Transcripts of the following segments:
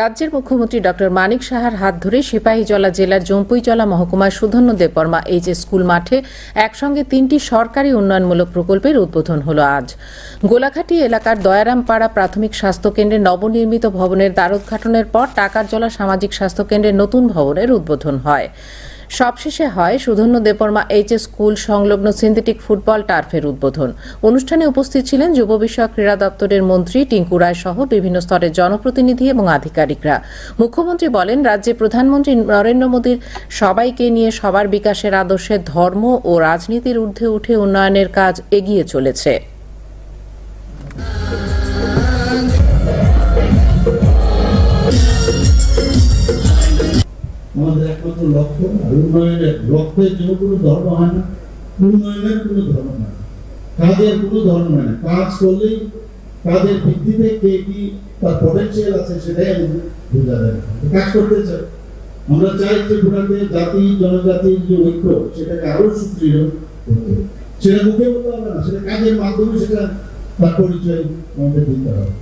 রাজ্যের মুখ্যমন্ত্রী ডক্টর মানিক সাহার হাত ধরে সিপাহীজলা জেলার Jampuijala মহকুমায় Sudhanya Debbarma H S school মাঠে একসঙ্গে তিনটি সরকারি উন্নয়নমূলক প্রকল্পের উদ্বোধন হল আজ। গোলাঘাটি এলাকার দয়ারামপাড়া প্রাথমিক স্বাস্থ্যকেন্দ্রে নবনির্মিত ভবনের দ্বারোদ্ঘাটনের পর টাকারজলা সামাজিক স্বাস্থ্যকেন্দ্রের নতুন ভবনের উদ্বোধন হয়। সবশেষে হয় Sudhanya Debbarma H S school সংলগ্ন সিনথেটিক ফুটবল টার্ফের উদ্বোধন। অনুষ্ঠানে উপস্থিত ছিলেন যুব বিষয়ক ক্রীড়া দপ্তরের মন্ত্রী টিঙ্কু রায় সহ বিভিন্ন স্তরের জনপ্রতিনিধি এবং আধিকারিকরা। মুখ্যমন্ত্রী বলেন রাজ্যে প্রধানমন্ত্রী নরেন্দ্র মোদীর সবাইকে নিয়ে সবার বিকাশের আদর্শে ধর্ম ও রাজনীতির ঊর্ধ্বে উঠে উন্নয়নের কাজ এগিয়ে চলেছে। আমাদের একমাত্র লক্ষ্য, আর উন্নয়নের লক্ষ্যের জন্য কোনো ধর্ম হয় না। উন্নয়নের কোনো ধর্ম হয় না। কাজের কোনো ধর্ম হয় না। কাজ করলেই কাজের ভিত্তিতে কে কি তার পটেনশিয়াল আছে সেটাই আমাদের বোঝা যায় কাজ করতে চাই। আমরা চাই যে ভোটারদের জাতি জনজাতির যে ঐক্য, সেটাকে আরও সুদৃঢ় করতে। সেটা মুখে বলতে হবে না, সেটা কাজের মাধ্যমে সেটা তার পরিচয় আমাদের দিতে হবে।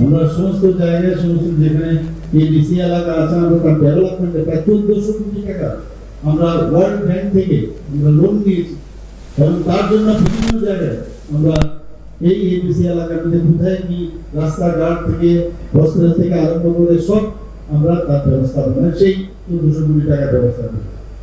আমরা সমস্ত জায়গায়, সমস্ত যেখানে এই ডিসি এলাকা আছে আমরা ডেভেলপমেন্টে প্রায় চোদ্দশো কোটি টাকা। আমরা ওয়ার্ল্ড ব্যাংক থেকে আমরা লোন নিয়েছি। এবং তার জন্য বিভিন্ন জায়গায় আমরা এই এবিসি এলাকার মধ্যে কোথায় কি রাস্তাঘাট থেকে হসপিটাল থেকে আরম্ভ করে সব আমরা তার ব্যবস্থা মানে সেই চোদ্দশো কোটি টাকার ব্যবস্থা করি।